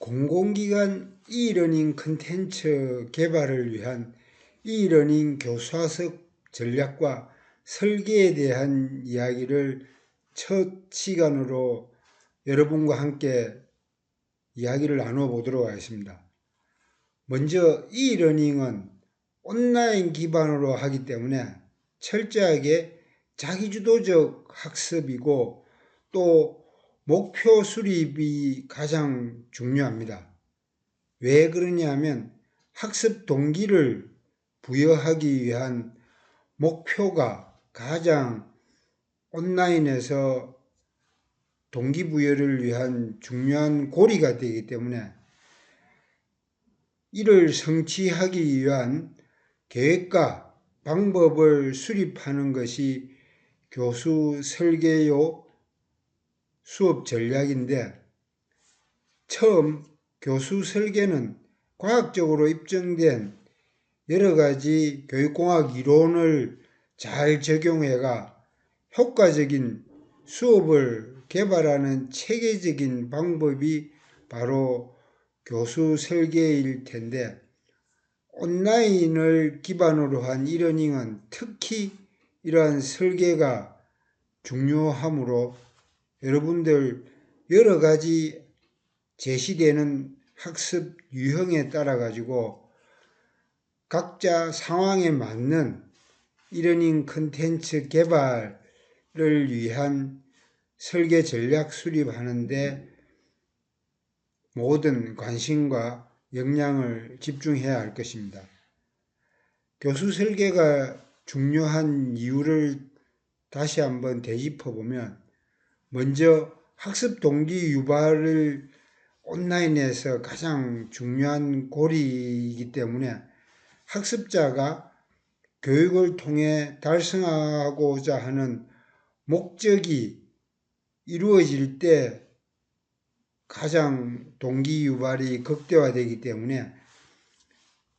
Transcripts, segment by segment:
공공기관 e-러닝 컨텐츠 개발을 위한 e-러닝 교사석 전략과 설계에 대한 이야기를 첫 시간으로 여러분과 함께 이야기를 나누어 보도록 하겠습니다. 먼저 e-러닝은 온라인 기반으로 하기 때문에 철저하게 자기주도적 학습이고 또 목표 수립이 가장 중요합니다. 왜 그러냐면 학습 동기를 부여하기 위한 목표가 가장 온라인에서 동기부여를 위한 중요한 고리가 되기 때문에 이를 성취하기 위한 계획과 방법을 수립하는 것이 교수 설계요 수업 전략인데 처음 교수 설계는 과학적으로 입증된 여러 가지 교육공학 이론을 잘 적용해가 효과적인 수업을 개발하는 체계적인 방법이 바로 교수 설계일 텐데 온라인을 기반으로 한 이러닝은 특히 이러한 설계가 중요하므로 여러분들 여러 가지 제시되는 학습 유형에 따라 가지고 각자 상황에 맞는 이러닝 컨텐츠 개발을 위한 설계 전략 수립하는데 모든 관심과 역량을 집중해야 할 것입니다. 교수 설계가 중요한 이유를 다시 한번 되짚어 보면 먼저 학습 동기 유발을 온라인에서 가장 중요한 고리이기 때문에 학습자가 교육을 통해 달성하고자 하는 목적이 이루어질 때 가장 동기 유발이 극대화되기 때문에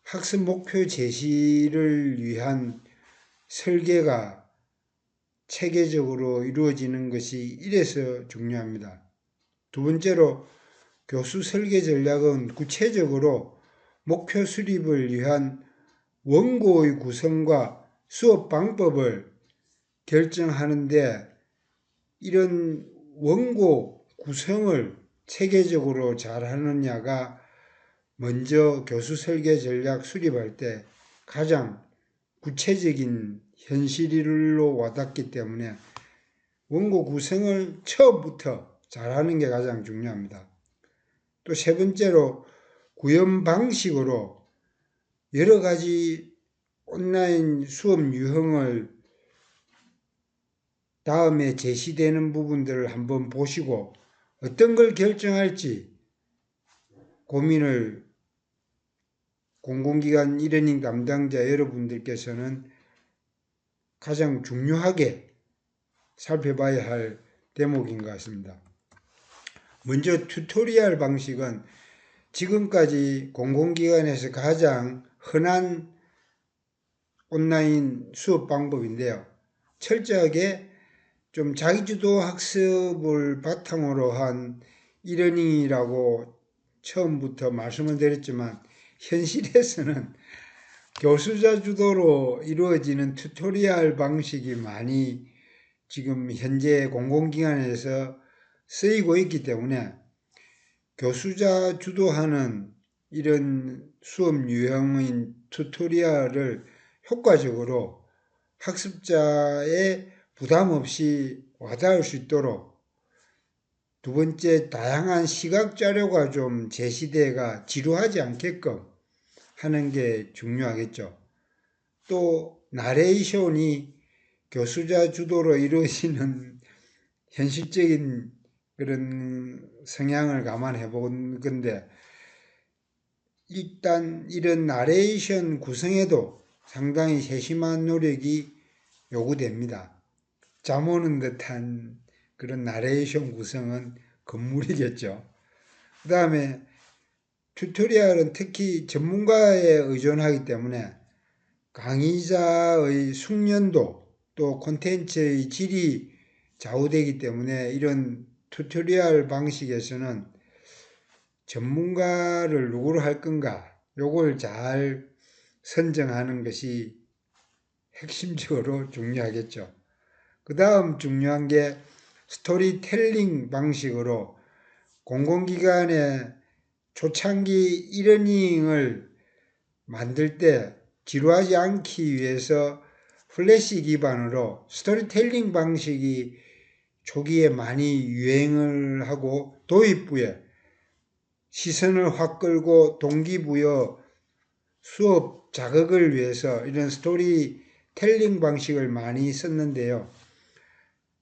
학습 목표 제시를 위한 설계가 체계적으로 이루어지는 것이 이래서 중요합니다. 두 번째로 교수 설계 전략은 구체적으로 목표 수립을 위한 원고의 구성과 수업 방법을 결정하는데 이런 원고 구성을 체계적으로 잘 하느냐가 먼저 교수 설계 전략 수립할 때 가장 구체적인 현실로 와닿기 때문에 원고 구성을 처음부터 잘하는 게 가장 중요합니다. 또 세 번째로 구현 방식으로 여러 가지 온라인 수업 유형을 다음에 제시되는 부분들을 한번 보시고 어떤 걸 결정할지 고민을 공공기관 이러닝 담당자 여러분들께서는 가장 중요하게 살펴봐야 할 대목인 것 같습니다. 먼저 튜토리얼 방식은 지금까지 공공기관에서 가장 흔한 온라인 수업 방법인데요. 철저하게 좀 자기주도 학습을 바탕으로 한 이러닝이라고 처음부터 말씀을 드렸지만 현실에서는 교수자 주도로 이루어지는 튜토리얼 방식이 많이 지금 현재 공공기관에서 쓰이고 있기 때문에 교수자 주도하는 이런 수업 유형인 튜토리얼을 효과적으로 학습자의 부담 없이 와닿을 수 있도록 두 번째 다양한 시각 자료가 좀 제시대가 지루하지 않게끔 하는 게 중요하겠죠. 또 나레이션이 교수자 주도로 이루어지는 현실적인 그런 성향을 감안해 본 건데 일단 이런 나레이션 구성에도 상당히 세심한 노력이 요구됩니다. 잠 오는 듯한 그런 나레이션 구성은 건물이겠죠. 그 다음에 튜토리얼은 특히 전문가에 의존하기 때문에 강의자의 숙련도 또 콘텐츠의 질이 좌우되기 때문에 이런 튜토리얼 방식에서는 전문가를 누구로 할 건가 요걸 잘 선정하는 것이 핵심적으로 중요하겠죠. 그 다음 중요한 게 스토리텔링 방식으로 공공기관의 초창기 이러닝을 만들 때 지루하지 않기 위해서 플래시 기반으로 스토리텔링 방식이 초기에 많이 유행을 하고 도입부에 시선을 확 끌고 동기부여 수업 자극을 위해서 이런 스토리텔링 방식을 많이 썼는데요.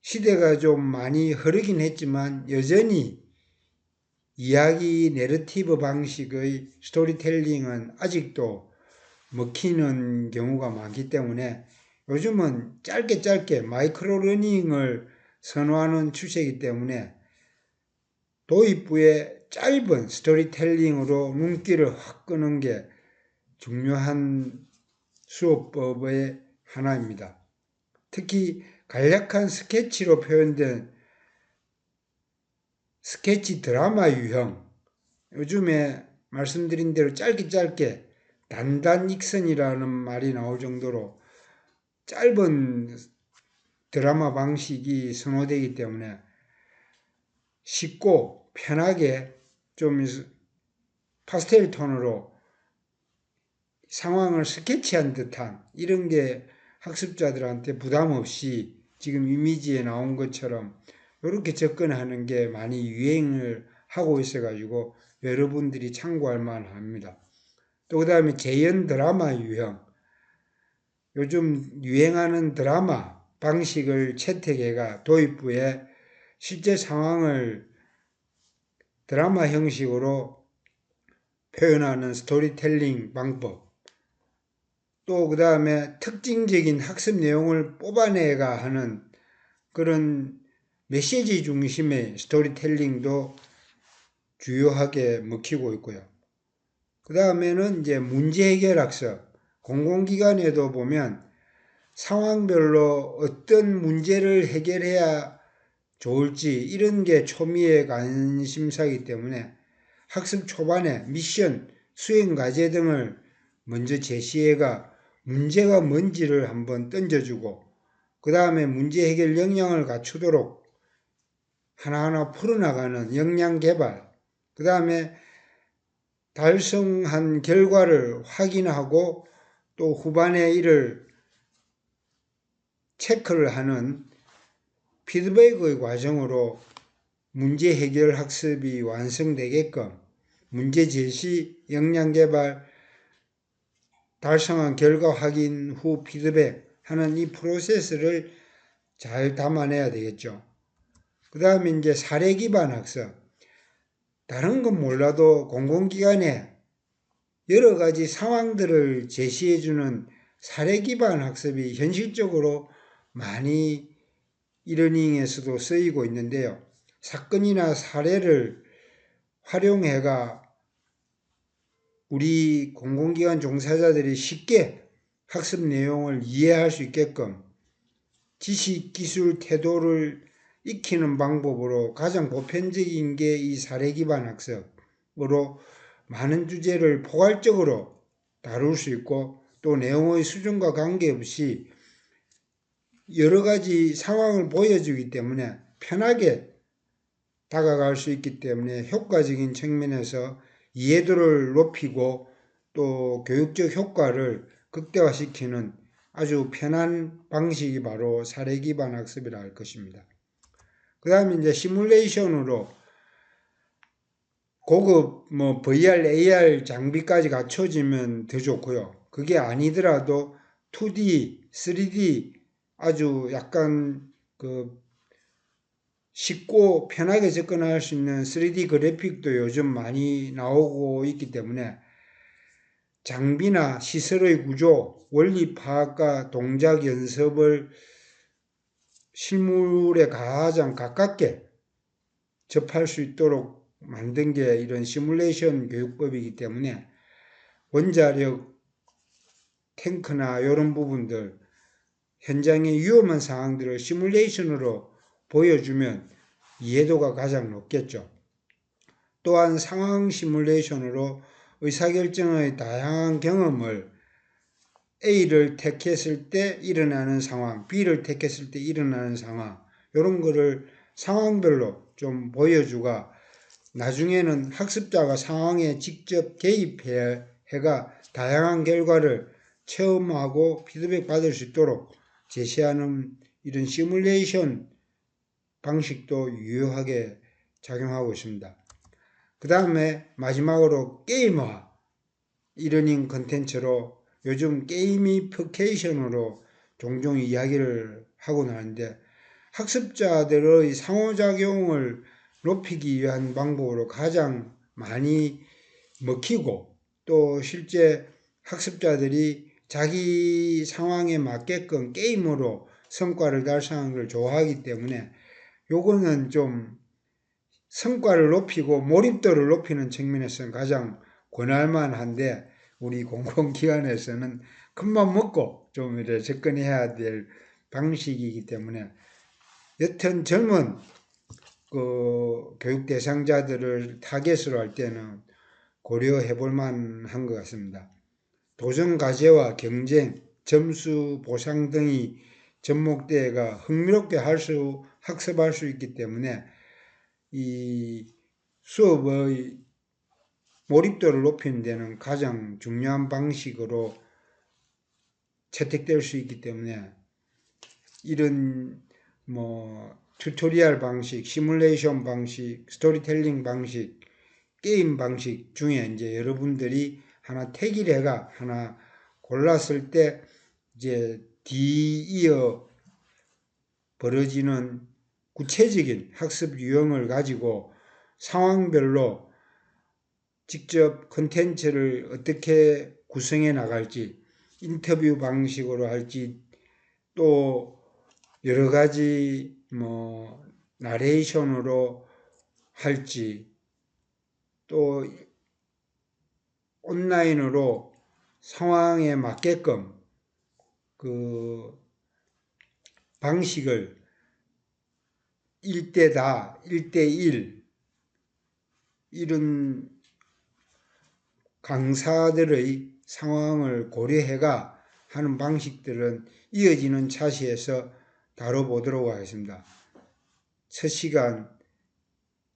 시대가 좀 많이 흐르긴 했지만 여전히 이야기 내러티브 방식의 스토리텔링은 아직도 먹히는 경우가 많기 때문에 요즘은 짧게 짧게 마이크로 러닝을 선호하는 추세이기 때문에 도입부에 짧은 스토리텔링으로 눈길을 확 끄는 게 중요한 수업법의 하나입니다. 특히 간략한 스케치로 표현된 스케치 드라마 유형. 요즘에 말씀드린 대로 짧게 짧게 단단 익선이라는 말이 나올 정도로 짧은 드라마 방식이 선호되기 때문에 쉽고 편하게 좀 파스텔 톤으로 상황을 스케치한 듯한 이런 게 학습자들한테 부담 없이 지금 이미지에 나온 것처럼 이렇게 접근하는 게 많이 유행을 하고 있어가지고 여러분들이 참고할 만합니다. 또 그 다음에 재연 드라마 유형 요즘 유행하는 드라마 방식을 채택해가 도입부에 실제 상황을 드라마 형식으로 표현하는 스토리텔링 방법 또 그 다음에 특징적인 학습 내용을 뽑아내가 하는 그런 메시지 중심의 스토리텔링도 주요하게 먹히고 있고요. 그 다음에는 이제 문제 해결 학습. 공공기관에도 보면 상황별로 어떤 문제를 해결해야 좋을지 이런 게 초미의 관심사이기 때문에 학습 초반에 미션, 수행 과제 등을 먼저 제시해가 문제가 뭔지를 한번 던져주고 그 다음에 문제 해결 역량을 갖추도록 하나하나 풀어나가는 역량 개발 그 다음에 달성한 결과를 확인하고 또 후반에 이를 체크를 하는 피드백의 과정으로 문제 해결 학습이 완성되게끔 문제 제시, 역량 개발, 달성한 결과 확인 후 피드백 하는 이 프로세스를 잘 담아내야 되겠죠. 그 다음에 이제 사례 기반 학습. 다른 건 몰라도 공공기관에 여러 가지 상황들을 제시해주는 사례 기반 학습이 현실적으로 많이 이러닝에서도 쓰이고 있는데요. 사건이나 사례를 활용해가 우리 공공기관 종사자들이 쉽게 학습 내용을 이해할 수 있게끔 지식, 기술, 태도를 익히는 방법으로 가장 보편적인 게 이 사례 기반 학습으로 많은 주제를 포괄적으로 다룰 수 있고 또 내용의 수준과 관계없이 여러 가지 상황을 보여주기 때문에 편하게 다가갈 수 있기 때문에 효과적인 측면에서 이해도를 높이고 또 교육적 효과를 극대화시키는 아주 편한 방식이 바로 사례 기반 학습이라 할 것입니다. 그 다음에 이제 시뮬레이션으로 고급 뭐 VR, AR 장비까지 갖춰지면 더 좋고요. 그게 아니더라도 2D, 3D 아주 약간 그 쉽고 편하게 접근할 수 있는 3D 그래픽도 요즘 많이 나오고 있기 때문에 장비나 시설의 구조, 원리 파악과 동작 연습을 실물에 가장 가깝게 접할 수 있도록 만든 게 이런 시뮬레이션 교육법이기 때문에 원자력 탱크나 이런 부분들 현장의 위험한 상황들을 시뮬레이션으로 보여주면 이해도가 가장 높겠죠. 또한 상황 시뮬레이션으로 의사결정의 다양한 경험을 A를 택했을 때 일어나는 상황, B를 택했을 때 일어나는 상황, 이런 거를 상황별로 좀 보여주가 나중에는 학습자가 상황에 직접 개입해가 다양한 결과를 체험하고 피드백 받을 수 있도록 제시하는 이런 시뮬레이션 방식도 유효하게 작용하고 있습니다. 그 다음에 마지막으로 게임화 이러닝 컨텐츠로 요즘 게이미피케이션으로 종종 이야기를 하고 나는데 학습자들의 상호작용을 높이기 위한 방법으로 가장 많이 먹히고 또 실제 학습자들이 자기 상황에 맞게끔 게임으로 성과를 달성하는 걸 좋아하기 때문에 요거는 좀 성과를 높이고 몰입도를 높이는 측면에서는 가장 권할만 한데 우리 공공기관에서는 큰맘 먹고 좀 이렇게 접근해야 될 방식이기 때문에 여튼 젊은 그 교육 대상자들을 타겟으로 할 때는 고려해 볼 만한 것 같습니다. 도전 과제와 경쟁, 점수 보상 등이 접목대가 흥미롭게 할 수, 학습할 수 있기 때문에 이 수업의 몰입도를 높이는 데는 가장 중요한 방식으로 채택될 수 있기 때문에 이런 뭐 튜토리얼 방식, 시뮬레이션 방식, 스토리텔링 방식, 게임 방식 중에 이제 여러분들이 하나 택일해가 하나 골랐을 때 이제 뒤이어 벌어지는 구체적인 학습 유형을 가지고 상황별로 직접 컨텐츠를 어떻게 구성해 나갈지 인터뷰 방식으로 할지 또 여러 가지 뭐 나레이션으로 할지 또 온라인으로 상황에 맞게끔 그 방식을 1대다, 1대1 이런 강사들의 상황을 고려해가 하는 방식들은 이어지는 차시에서 다뤄보도록 하겠습니다. 첫 시간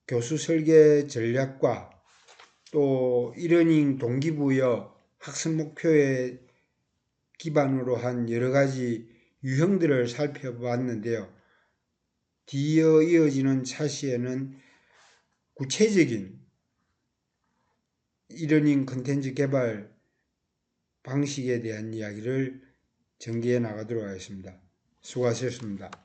교수 설계 전략과 또 이러닝 동기부여 학습 목표에 기반으로 한 여러 가지 유형들을 살펴봤는데요. 뒤이어 이어지는 차시에는 구체적인 이러닝 컨텐츠 개발 방식에 대한 이야기를 전개해 나가도록 하겠습니다. 수고하셨습니다.